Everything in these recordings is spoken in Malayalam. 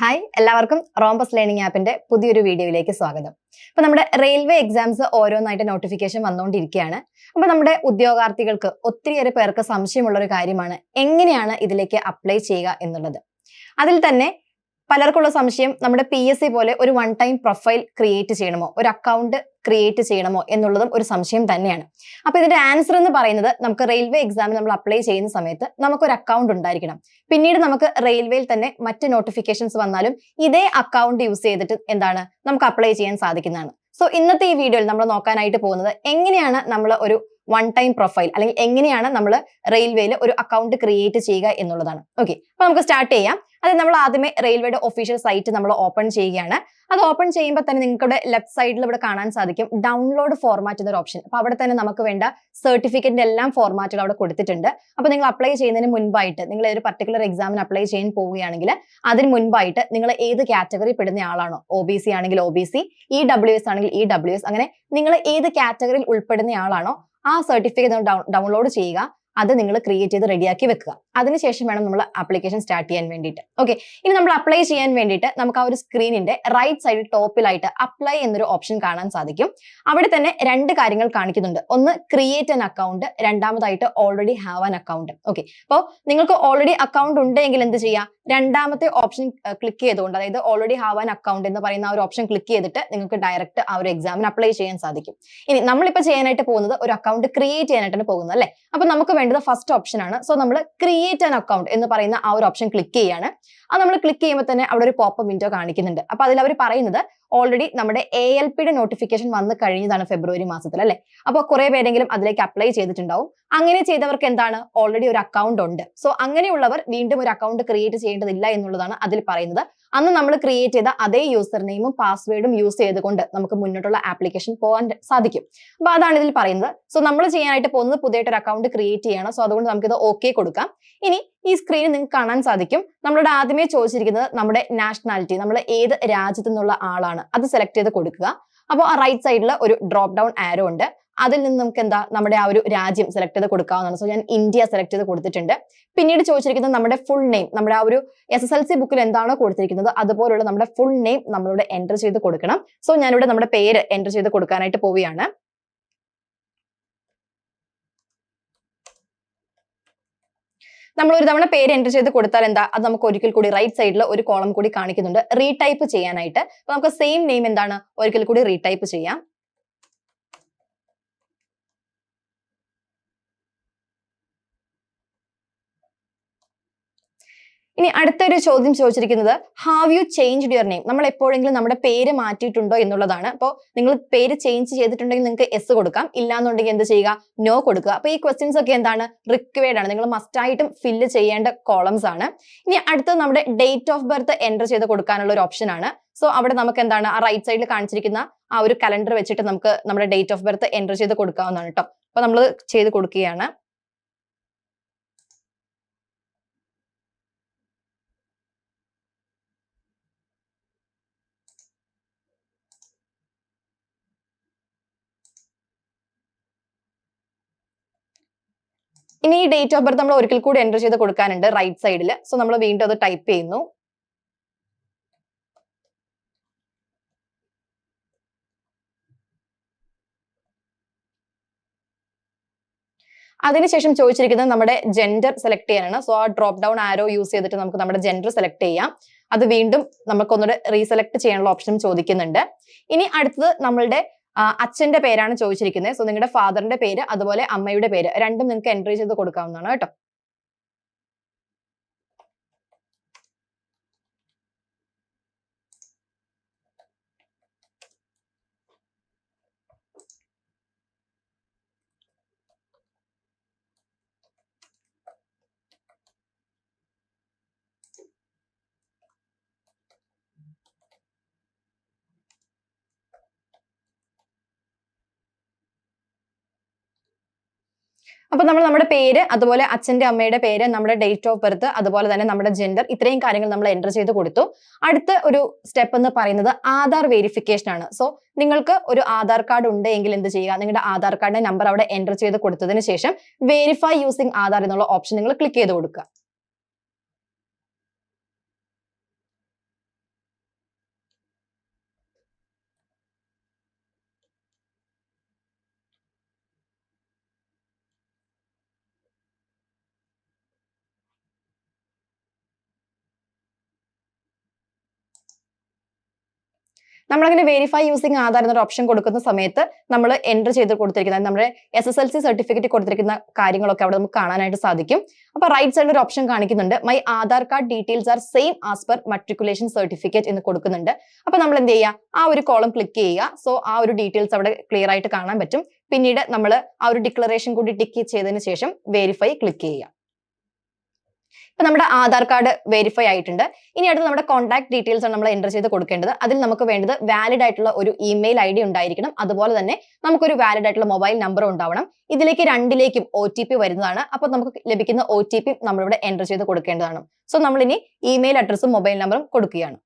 ഹായ് എല്ലാവർക്കും റോംബസ് ലേണിംഗ് ആപ്പിന്റെ പുതിയൊരു വീഡിയോയിലേക്ക് സ്വാഗതം. അപ്പൊ നമ്മുടെ റെയിൽവേ എക്സാംസ് ഓരോന്നായിട്ട് നോട്ടിഫിക്കേഷൻ വന്നുകൊണ്ടിരിക്കുകയാണ്. അപ്പൊ നമ്മുടെ ഉദ്യോഗാർത്ഥികൾക്ക് ഒത്തിരിയേറെ പേർക്ക് സംശയമുള്ള ഒരു കാര്യമാണ് എങ്ങനെയാണ് ഇതിലേക്ക് അപ്ലൈ ചെയ്യുക എന്നുള്ളത്. അതിൽ തന്നെ പലർക്കുള്ള സംശയം നമ്മുടെ പി എസ് സി പോലെ ഒരു വൺ ടൈം പ്രൊഫൈൽ ക്രിയേറ്റ് ചെയ്യണമോ? ഒരു അക്കൗണ്ട് ക്രിയേറ്റ് ചെയ്യണമോ എന്നുള്ളതും ഒരു സംശയം തന്നെയാണ്. അപ്പൊ ഇതിന്റെ ആൻസർ എന്ന് പറയുന്നത് നമുക്ക് റെയിൽവേ എക്സാമിന് നമ്മൾ അപ്ലൈ ചെയ്യുന്ന സമയത്ത് നമുക്ക് ഒരു അക്കൗണ്ട് ഉണ്ടായിരിക്കണം. പിന്നീട് നമുക്ക് റെയിൽവേയിൽ തന്നെ മറ്റ് നോട്ടിഫിക്കേഷൻസ് വന്നാലും ഇതേ അക്കൗണ്ട് യൂസ് ചെയ്തിട്ട് എന്താണ് നമുക്ക് അപ്ലൈ ചെയ്യാൻ സാധിക്കുന്നതാണ്. സോ ഇന്നത്തെ ഈ വീഡിയോയിൽ നമ്മൾ നോക്കാനായിട്ട് പോകുന്നത് എങ്ങനെയാണ് നമ്മൾ ഒരു വൺ ടൈം പ്രൊഫൈൽ അല്ലെങ്കിൽ എങ്ങനെയാണ് നമ്മൾ റെയിൽവേയിൽ ഒരു അക്കൗണ്ട് ക്രിയേറ്റ് ചെയ്യുക എന്നുള്ളതാണ്. ഓക്കെ അപ്പൊ നമുക്ക് സ്റ്റാർട്ട് ചെയ്യാം. അത് നമ്മൾ ആദ്യമേ റെയിൽവേയുടെ ഒഫീഷ്യൽ സൈറ്റ് നമ്മൾ ഓപ്പൺ ചെയ്യുകയാണ്. അത് ഓപ്പൺ ചെയ്യുമ്പോൾ തന്നെ നിങ്ങളുടെ ലെഫ്റ്റ് സൈഡിൽ ഇവിടെ കാണാൻ സാധിക്കും. ഡൗൺലോഡ് ഫോർമാറ്റ് എന്നൊരു ഓപ്ഷൻ അപ്പൊ അവിടെ തന്നെ നമുക്ക് വേണ്ട സർട്ടിഫിക്കറ്റിന്റെ എല്ലാം ഫോർമാറ്റുകൾ അവിടെ കൊടുത്തിട്ടുണ്ട്. അപ്പൊ നിങ്ങൾ അപ്ലൈ ചെയ്യുന്നതിന് മുൻപായിട്ട് നിങ്ങൾ ഒരു പർട്ടിക്കുലർ എക്സാമിന് അപ്ലൈ ചെയ്യാൻ പോവുകയാണെങ്കിൽ അതിന് മുൻപായിട്ട് നിങ്ങൾ ഏത് കാറ്റഗറി പെടുന്ന ആളാണോ? ഒ ബി സി ആണെങ്കിൽ O B C E W S ആണെങ്കിൽ ഇ ഡബ്ല്യു എസ് അങ്ങനെ നിങ്ങൾ ഏത് കാറ്റഗറിയിൽ ഉൾപ്പെടുന്ന ആളാണോ ആ സർട്ടിഫിക്കറ്റ് ഡൗൺലോഡ് ചെയ്യുക. അത് നിങ്ങൾ ക്രിയേറ്റ് ചെയ്ത് റെഡിയാക്കി വെക്കുക. അതിനുശേഷം വേണം നമ്മൾ ആപ്ലിക്കേഷൻ സ്റ്റാർട്ട് ചെയ്യാൻ വേണ്ടിയിട്ട്. ഓക്കെ ഇനി നമ്മൾ അപ്ലൈ ചെയ്യാൻ വേണ്ടിയിട്ട് നമുക്ക് ആ ഒരു സ്ക്രീനിന്റെ റൈറ്റ് സൈഡിൽ ടോപ്പിലായിട്ട് അപ്ലൈ എന്നൊരു ഓപ്ഷൻ കാണാൻ സാധിക്കും. അവിടെ തന്നെ രണ്ട് കാര്യങ്ങൾ കാണിക്കുന്നുണ്ട്. ഒന്ന് ക്രിയേറ്റ് ആൻ അക്കൗണ്ട് രണ്ടാമതായിട്ട് already have an account okay അപ്പോൾ നിങ്ങൾക്ക് ഓൾറെഡി അക്കൗണ്ട് ഉണ്ടെങ്കിൽ എന്ത് ചെയ്യാം? രണ്ടാമത്തെ ഓപ്ഷൻ ക്ലിക്ക് ചെയ്തുകൊണ്ട് അതായത് ഓൾറെഡി ഹാവ് ആൻ അക്കൗണ്ട് എന്ന് പറയുന്ന ആ ഒരു ഓപ്ഷൻ ക്ലിക്ക് ചെയ്തിട്ട് നിങ്ങൾക്ക് ഡയറക്റ്റ് ആ ഒരു എക്സാമിന് അപ്ലൈ ചെയ്യാൻ സാധിക്കും. ഇനി നമ്മളിപ്പോൾ ചെയ്യാനായിട്ട് പോകുന്നത് ഒരു അക്കൗണ്ട് ക്രിയേറ്റ് ചെയ്യാനായിട്ടാണ് പോകുന്നത് അല്ലേ? അപ്പൊ നമുക്ക് വേണ്ടത് ഫസ്റ്റ് ഓപ്ഷൻ ആണ്. സോ നമ്മൾ ക്രിയേറ്റ് ആൻ അക്കൗണ്ട് എന്ന് പറയുന്ന ആ ഒരു ഓപ്ഷൻ ക്ലിക്ക് ചെയ്യാണ്. അത് നമ്മൾ ക്ലിക്ക് ചെയ്യുമ്പോൾ തന്നെ അവിടെ ഒരു പോപ്പ് വിൻഡോ കാണിക്കുന്നുണ്ട്. അപ്പൊ അതിൽ അവർ പറയുന്നത് ഓൾറെഡി നമ്മുടെ എ എൽ പിയുടെ നോട്ടിഫിക്കേഷൻ വന്നു കഴിഞ്ഞതാണ് ഫെബ്രുവരി മാസത്തിൽ അല്ലെ? അപ്പോൾ കുറെ പേരെങ്കിലും അതിലേക്ക് അപ്ലൈ ചെയ്തിട്ടുണ്ടാവും. അങ്ങനെ ചെയ്തവർക്ക് എന്താണ്? ഓൾറെഡി ഒരു അക്കൗണ്ട് ഉണ്ട്. സോ അങ്ങനെയുള്ളവർ വീണ്ടും ഒരു അക്കൗണ്ട് ക്രിയേറ്റ് ചെയ്യേണ്ടതില്ല എന്നുള്ളതാണ് അതിൽ പറയുന്നത്. അന്ന് നമ്മൾ ക്രിയേറ്റ് ചെയ്ത അതേ യൂസർ നെയിമും പാസ്വേഡും യൂസ് ചെയ്തുകൊണ്ട് നമുക്ക് മുന്നോട്ടുള്ള ആപ്ലിക്കേഷൻ പോകാൻ സാധിക്കും. അപ്പൊ അതാണ് ഇതിൽ പറയുന്നത്. സോ നമ്മൾ ചെയ്യാനായിട്ട് പോകുന്നത് പുതിയൊരു അക്കൗണ്ട് ക്രിയേറ്റ് ചെയ്യണം. സോ അതുകൊണ്ട് നമുക്കിത് ഓക്കെ കൊടുക്കാം. ഇനി ഈ സ്ക്രീൻ നിങ്ങൾക്ക് കാണാൻ സാധിക്കും. നമ്മളോട് ആദ്യമേ ചോദിച്ചിരിക്കുന്നത് നമ്മുടെ നാഷണാലിറ്റി നമ്മൾ ഏത് രാജ്യത്തു നിന്നുള്ള ആളാണ്. അത് സെലക്ട് ചെയ്ത് കൊടുക്കുക. അപ്പോൾ ആ റൈറ്റ് സൈഡിൽ ഒരു ഡ്രോപ്പ് ഡൗൺ ആരോ ഉണ്ട്. അതിൽ നിന്ന് നമുക്ക് എന്താ നമ്മുടെ ആ ഒരു രാജ്യം സെലക്ട് ചെയ്ത് കൊടുക്കാവുന്നതാണ്. സോ ഞാൻ ഇന്ത്യ സെലക്ട് ചെയ്ത് കൊടുത്തിട്ടുണ്ട്. പിന്നീട് ചോദിച്ചിരിക്കുന്നത് നമ്മുടെ ഫുൾ നെയിം നമ്മുടെ ആ ഒരു എസ് എസ് എൽ സി ബുക്കിൽ എന്താണോ കൊടുത്തിരിക്കുന്നത് അതുപോലുള്ള നമ്മുടെ ഫുൾ നെയിം നമ്മളിവിടെ എന്റർ ചെയ്ത് കൊടുക്കണം. സോ ഞാനിവിടെ നമ്മുടെ പേര് എന്റർ ചെയ്ത് കൊടുക്കാനായിട്ട് പോവുകയാണ്. നമ്മൾ ഒരു തവണ പേര് എന്റർ ചെയ്ത് കൊടുത്താൽ എന്താ അത് നമുക്ക് ഒരിക്കൽ കൂടി റൈറ്റ് സൈഡിൽ ഒരു കോളം കൂടി കാണിക്കുന്നുണ്ട്. റീടൈപ്പ് ചെയ്യാനായിട്ട്. അപ്പൊ നമുക്ക് സെയിം നെയിം എന്താണ്? ഒരിക്കൽ കൂടി റീടൈപ്പ് ചെയ്യാം. ഇനി അടുത്തൊരു ചോദ്യം ചോദിച്ചിരിക്കുന്നത് have you change your name നമ്മൾ എപ്പോഴെങ്കിലും നമ്മുടെ പേര് മാറ്റിയിട്ടുണ്ടോ എന്നുള്ളതാണ്. അപ്പോൾ നിങ്ങൾ പേര് ചേഞ്ച് ചെയ്തിട്ടുണ്ടെങ്കിൽ നിങ്ങൾക്ക് എസ് കൊടുക്കാം. ഇല്ലാന്നുണ്ടെങ്കിൽ എന്ത് ചെയ്യുക? നോ കൊടുക്കുക. അപ്പോൾ ഈ ക്വസ്റ്റ്യൻസ് ഒക്കെ എന്താണ്? റിക്വയർഡ് ആണ്. നിങ്ങൾ മസ്റ്റ് ആയിട്ടും ഫില്ല് ചെയ്യേണ്ട കോളംസ് ആണ്. ഇനി അടുത്തത് നമ്മുടെ ഡേറ്റ് ഓഫ് ബർത്ത് എന്റർ ചെയ്ത് കൊടുക്കാനുള്ള ഒരു ഓപ്ഷൻ ആണ്. സോ അവിടെ നമുക്ക് എന്താണ്? ആ റൈറ്റ് സൈഡിൽ കാണിച്ചിരിക്കുന്ന ആ ഒരു കലണ്ടർ വെച്ചിട്ട് നമുക്ക് നമ്മുടെ ഡേറ്റ് ഓഫ് ബർത്ത് എന്റർ ചെയ്ത് കൊടുക്കാവുന്നതാണ് കേട്ടോ അപ്പോൾ നമ്മൾ ചെയ്ത് കൊടുക്കുകയാണ്. ഇനി ഈ ഡേറ്റ് ഓഫ് ബർത്ത് നമ്മൾ ഒരിക്കൽ കൂടി എന്റർ ചെയ്ത് കൊടുക്കാനുണ്ട് റൈറ്റ് സൈഡിൽ സോ നമ്മൾ വീണ്ടും അത് ടൈപ്പ് ചെയ്യുന്നു. അതിനുശേഷം ചോദിച്ചിരിക്കുന്നത് നമ്മുടെ ജെൻഡർ സെലക്ട് ചെയ്യാനാണ്. സോ ആ ഡ്രോപ്പ് ഡൗൺ ആരോ യൂസ് ചെയ്തിട്ട് നമുക്ക് നമ്മുടെ ജെൻഡർ സെലക്ട് ചെയ്യാം. അത് വീണ്ടും നമുക്കൊന്നുകൂടെ റീസെലക്ട് ചെയ്യാനുള്ള ഓപ്ഷനും ചോദിക്കുന്നുണ്ട്. ഇനി അടുത്തത് നമ്മളുടെ അച്ഛന്റെ പേരാണ് ചോദിച്ചിരിക്കുന്നത്. സോ നിങ്ങളുടെ ഫാദറിന്റെ പേര് അതുപോലെ അമ്മയുടെ പേര് രണ്ടും നിങ്ങൾക്ക് എൻട്രി ചെയ്ത് കൊടുക്കാവുന്നതാണ് കേട്ടോ. അപ്പൊ നമ്മൾ നമ്മുടെ പേര് അതുപോലെ അച്ഛന്റെ അമ്മയുടെ പേര് നമ്മുടെ ഡേറ്റ് ഓഫ് ബർത്ത് അതുപോലെ തന്നെ നമ്മുടെ ജെൻഡർ ഇത്രയും കാര്യങ്ങൾ നമ്മൾ എന്റർ ചെയ്ത് കൊടുത്തു. അടുത്ത ഒരു സ്റ്റെപ്പ് എന്ന് പറയുന്നത് ആധാർ വെരിഫിക്കേഷൻ ആണ്. സോ നിങ്ങൾക്ക് ഒരു ആധാർ കാർഡ് ഉണ്ട് എങ്കിൽ എന്ത് ചെയ്യുക? നിങ്ങളുടെ ആധാർ കാർഡിന്റെ നമ്പർ അവിടെ എന്റർ ചെയ്ത് കൊടുത്തതിന് ശേഷം വെരിഫൈ യൂസിങ് ആധാർ എന്നുള്ള ഓപ്ഷൻ നിങ്ങൾ ക്ലിക്ക് ചെയ്ത് കൊടുക്കുക. നമ്മളങ്ങനെ വെരിഫൈ യൂസിങ് ആധാർ എന്നൊരു ഓപ്ഷൻ കൊടുക്കുന്ന സമയത്ത് നമ്മൾ എന്റർ ചെയ്ത് കൊടുത്തിരിക്കുന്ന നമ്മുടെ S S L C certificate കൊടുത്തിരിക്കുന്ന കാര്യങ്ങളൊക്കെ അവിടെ നമുക്ക് കാണാനായിട്ട് സാധിക്കും. അപ്പൊ റൈറ്റ് സൈഡിൽ ഒരു ഓപ്ഷൻ കാണിക്കുന്നുണ്ട്. My Aadhaar card details are same as per matriculation certificate എന്ന് കൊടുക്കുന്നുണ്ട്. അപ്പൊ നമ്മൾ എന്ത് ചെയ്യുക ആ ഒരു കോളം ക്ലിക്ക് ചെയ്യുക. സോ ആ ഒരു ഡീറ്റെയിൽസ് അവിടെ ക്ലിയർ ആയിട്ട് കാണാൻ പറ്റും. പിന്നീട് നമ്മൾ ആ ഒരു ഡിക്ലറേഷൻ കൂടി ടിക്ക് ചെയ്തതിന് ശേഷം വെരിഫൈ ക്ലിക്ക് ചെയ്യുക. ഇപ്പൊ നമ്മുടെ ആധാർ കാർഡ് വെരിഫൈ ആയിട്ടുണ്ട്. ഇനി അടുത്ത് നമ്മുടെ കോൺടാക്ട് ഡീറ്റെയിൽസ് ആണ് നമ്മൾ എന്റർ ചെയ്ത് കൊടുക്കേണ്ടത്. അതിൽ നമുക്ക് വേണ്ടത് വാലിഡ് ആയിട്ടുള്ള ഒരു ഇമെയിൽ ഐ ഡി ഉണ്ടായിരിക്കണം. അതുപോലെ തന്നെ നമുക്കൊരു വാലിഡ് ആയിട്ടുള്ള മൊബൈൽ നമ്പർ ഉണ്ടാവണം. ഇതിലേക്ക് രണ്ടിലേക്കും ഒ ടി പി വരുന്നതാണ്. അപ്പോൾ നമുക്ക് ലഭിക്കുന്ന ഒ ടി പി നമ്മളിവിടെ എന്റർ ചെയ്ത് കൊടുക്കേണ്ടതാണ്. സോ നമ്മളിനി ഇമെയിൽ അഡ്രസ്സും മൊബൈൽ നമ്പറും കൊടുക്കുകയാണ്.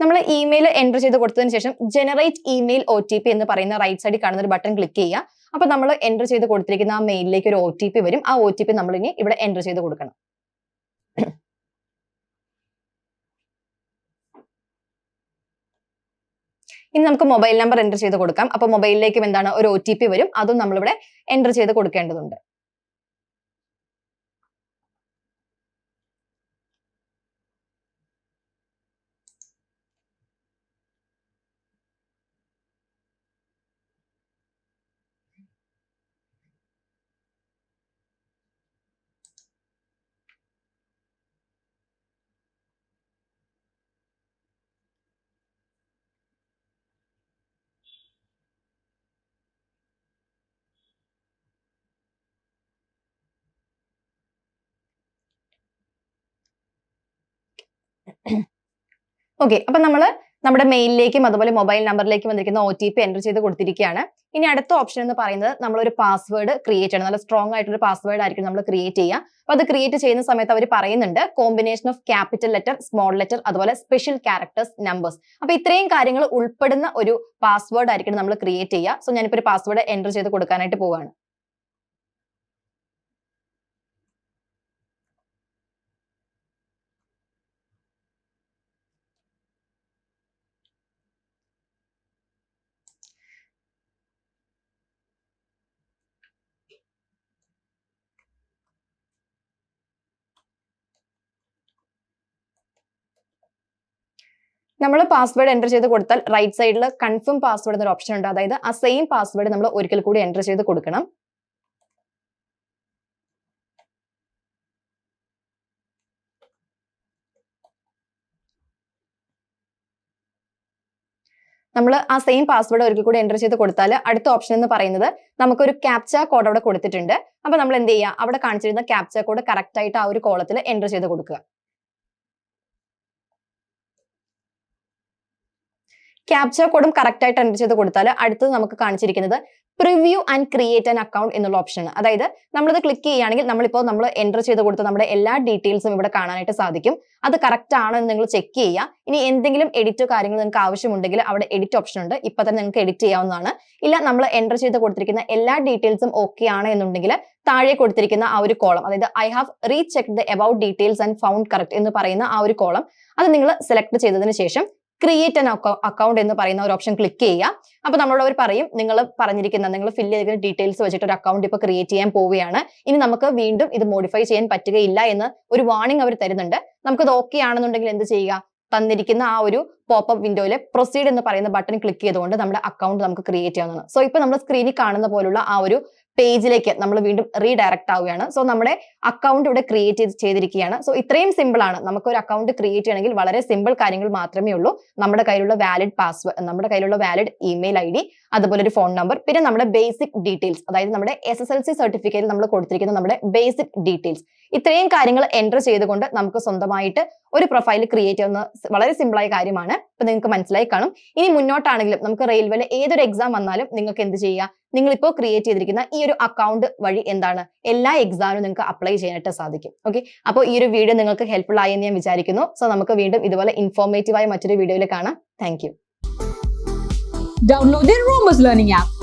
നമ്മൾ ഇമെയിൽ എന്റർ ചെയ്ത് കൊടുത്തതിന് ശേഷം generate email O T P എന്ന് പറയുന്ന റൈറ്റ് സൈഡിൽ കാണുന്ന ഒരു ബട്ടൺ ക്ലിക്ക് ചെയ്യുക. അപ്പൊ നമ്മൾ എന്റർ ചെയ്ത് കൊടുത്തിരിക്കുന്ന ആ മെയിലിലേക്ക് ഒരു ഒ ടി പി വരും. ആ ഒ ടി പി നമ്മൾ ഇനി ഇവിടെ എന്റർ ചെയ്ത് കൊടുക്കണം. ഇനി നമുക്ക് മൊബൈൽ നമ്പർ എന്റർ ചെയ്ത് കൊടുക്കാം. അപ്പൊ മൊബൈലിലേക്കും എന്താണ് ഒരു ഒ ടി പി വരും. അതും നമ്മളിവിടെ എന്റർ ചെയ്ത് കൊടുക്കേണ്ടതുണ്ട്. ഓക്കെ അപ്പൊ നമ്മൾ നമ്മുടെ മെയിലിലേക്കും അതുപോലെ മൊബൈൽ നമ്പറിലേക്കും വന്നിരിക്കുന്ന ഒ ടി പി എന്റർ ചെയ്ത് കൊടുത്തിരിക്കുകയാണ്. ഇനി അടുത്ത ഓപ്ഷൻ എന്ന് പറയുന്നത് നമ്മളൊരു പാസ്വേഡ് ക്രിയേറ്റ് ചെയ്യണം. നല്ല സ്ട്രോങ് ആയിട്ടൊരു പാസ്വേഡ് ആയിരിക്കും നമ്മൾ ക്രിയേറ്റ് ചെയ്യുക. അപ്പൊ അത് ക്രിയേറ്റ് ചെയ്യുന്ന സമയത്ത് അവർ പറയുന്നുണ്ട് combination of capital letter small letter അതുപോലെ സ്പെഷ്യൽ ക്യാരക്ടേഴ്സ് നമ്പേഴ്സ് അപ്പൊ ഇത്രയും കാര്യങ്ങൾ ഉൾപ്പെടുന്ന ഒരു പാസ്വേഡ് ആയിരിക്കും നമ്മൾ ക്രിയേറ്റ് ചെയ്യുക. സോ ഞാനിപ്പോൾ ഒരു പാസ്വേഡ് എന്റർ ചെയ്ത് കൊടുക്കാനായിട്ട് പോവുകയാണ് നമ്മൾ പാസ്വേഡ് എന്റർ ചെയ്ത് കൊടുത്താൽ റൈറ്റ് സൈഡിൽ കൺഫേം പാസ്വേഡ് എന്നൊരു ഓപ്ഷൻ ഉണ്ട്. അതായത് ആ സെയിം പാസ്വേഡ് നമ്മൾ ഒരിക്കൽ കൂടി എന്റർ ചെയ്ത് കൊടുക്കണം. നമ്മൾ ആ സെയിം പാസ്വേഡ് ഒരിക്കൽ കൂടി എന്റർ ചെയ്ത് കൊടുത്താൽ അടുത്ത ഓപ്ഷൻ എന്ന് പറയുന്നത് നമുക്കൊരു ക്യാപ്ച കോഡ് അവിടെ കൊടുത്തിട്ടുണ്ട്. അപ്പോൾ നമ്മൾ എന്ത് ചെയ്യുക അവിടെ കാണിച്ചിരുന്ന ക്യാപ്ച കോഡ് കറക്റ്റ് ആയിട്ട് ആ ഒരു കോളത്തിൽ എന്റർ ചെയ്ത് കൊടുക്കുക. ക്യാപ്ച കോഡും കറക്റ്റ് ആയിട്ട് എന്റർ ചെയ്ത് കൊടുത്താൽ അടുത്തത് നമുക്ക് കാണിച്ചിരിക്കുന്നത് preview and create an account എന്നുള്ള ഓപ്ഷനാണ് അതായത് നമ്മളിത് ക്ലിക്ക് ചെയ്യുകയാണെങ്കിൽ നമ്മളിപ്പോൾ നമ്മൾ എന്റർ ചെയ്ത് കൊടുത്ത നമ്മുടെ എല്ലാ ഡീറ്റെയിൽസും ഇവിടെ കാണാനായിട്ട് സാധിക്കും. അത് കറക്റ്റ് ആണോ എന്ന് നിങ്ങൾ ചെക്ക് ചെയ്യുക. ഇനി എന്തെങ്കിലും എഡിറ്റോ കാര്യങ്ങൾ നിങ്ങൾക്ക് ആവശ്യമുണ്ടെങ്കിൽ അവിടെ എഡിറ്റ് ഓപ്ഷൻ ഉണ്ട്. ഇപ്പം തന്നെ നിങ്ങൾക്ക് എഡിറ്റ് ചെയ്യാവുന്നതാണ്. ഇല്ല നമ്മൾ എന്റർ ചെയ്ത് കൊടുത്തിരിക്കുന്ന എല്ലാ ഡീറ്റെയിൽസും ഓക്കെ ആണ് എന്നുണ്ടെങ്കിൽ താഴെ കൊടുത്തിരിക്കുന്ന ആ ഒരു കോളം അതായത് I have re recheck the about details and found correct എന്ന് പറയുന്ന ആ ഒരു കോളം അത് നിങ്ങൾ സെലക്ട് ചെയ്തതിന് ശേഷം ക്രിയേറ്റ് ആൻ അക്കൗണ്ട് എന്ന് പറയുന്ന ഒരു ഓപ്ഷൻ ക്ലിക്ക് ചെയ്യുക അപ്പൊ നമ്മളോട് പറയും നിങ്ങൾ പറഞ്ഞിരിക്കുന്ന നിങ്ങൾ ഫില്ല് ചെയ്തിരിക്കുന്ന ഡീറ്റെയിൽസ് വെച്ചിട്ട് ഒരു അക്കൗണ്ട് ഇപ്പൊ ക്രിയേറ്റ് ചെയ്യാൻ പോവുകയാണ്. ഇനി നമുക്ക് വീണ്ടും ഇത് മോഡിഫൈ ചെയ്യാൻ പറ്റുകയില്ല എന്ന് ഒരു വാർണിംഗ് അവർ തരുന്നുണ്ട്. നമുക്കത് ഓക്കെ ആണെന്നുണ്ടെങ്കിൽ എന്ത് ചെയ്യുക? തന്നിരിക്കുന്ന ആ ഒരു പോപ്പപ്പ് വിൻഡോയിലെ പ്രൊസീഡ് എന്ന് പറയുന്ന ബട്ടൺ ക്ലിക്ക് ചെയ്തുകൊണ്ട് നമ്മുടെ അക്കൗണ്ട് നമുക്ക് ക്രിയേറ്റ് ചെയ്യാവുന്നതാണ്. സോ ഇപ്പൊ നമ്മൾ സ്ക്രീനിൽ കാണുന്ന പോലുള്ള ആ ഒരു പേജിലേക്ക് നമ്മൾ വീണ്ടും റീഡയറക്റ്റ് ആവുകയാണ്. സോ നമ്മുടെ അക്കൗണ്ട് ഇവിടെ ക്രിയേറ്റ് ചെയ്തിരിക്കുകയാണ്. സോ ഇത്രയും സിമ്പിൾ ആണ്. നമുക്ക് ഒരു അക്കൗണ്ട് ക്രിയേറ്റ് ചെയ്യണമെങ്കിൽ വളരെ സിമ്പിൾ കാര്യങ്ങൾ മാത്രമേ ഉള്ളൂ. നമ്മുടെ കയ്യിലുള്ള വാലിഡ് പാസ്വേഡ് നമ്മുടെ കയ്യിലുള്ള വാലിഡ് ഇമെയിൽ ഐ ഡി അതുപോലെ ഒരു ഫോൺ നമ്പർ പിന്നെ നമ്മുടെ ബേസിക് ഡീറ്റെയിൽസ് അതായത് നമ്മുടെ എസ് എസ് എൽ സി സർട്ടിഫിക്കറ്റിൽ നമ്മൾ കൊടുത്തിരിക്കുന്ന നമ്മുടെ ബേസിക് ഡീറ്റെയിൽസ് ഇത്രയും കാര്യങ്ങൾ എന്റർ ചെയ്തുകൊണ്ട് നമുക്ക് സ്വന്തമായിട്ട് ഒരു പ്രൊഫൈൽ ക്രിയേറ്റ് ചെയ്യുന്ന വളരെ സിമ്പിളായ കാര്യമാണ്. ഇപ്പൊ നിങ്ങൾക്ക് മനസ്സിലായി കാണും. ഇനി മുന്നോട്ടാണെങ്കിലും നമുക്ക് റെയിൽവേയിലെ ഏതൊരു എക്സാം വന്നാലും നിങ്ങൾക്ക് എന്ത് ചെയ്യുക നിങ്ങൾ ഇപ്പോൾ ക്രിയേറ്റ് ചെയ്തിരിക്കുന്ന ഈ ഒരു അക്കൗണ്ട് വഴി എന്താണ്? എല്ലാ എക്സാമിനും നിങ്ങൾക്ക് അപ്ലൈ ചെയ്യാനായിട്ട് സാധിക്കും. ഓക്കെ അപ്പോൾ ഈ ഒരു വീഡിയോ നിങ്ങൾക്ക് ഹെൽപ്ഫുൾ ആയി എന്ന് ഞാൻ വിചാരിക്കുന്നു. സോ നമുക്ക് വീണ്ടും ഇതുപോലെ ഇൻഫോർമേറ്റീവ് ആയ മറ്റൊരു വീഡിയോയിൽ കാണാം. Thank Download the Romus Learning app.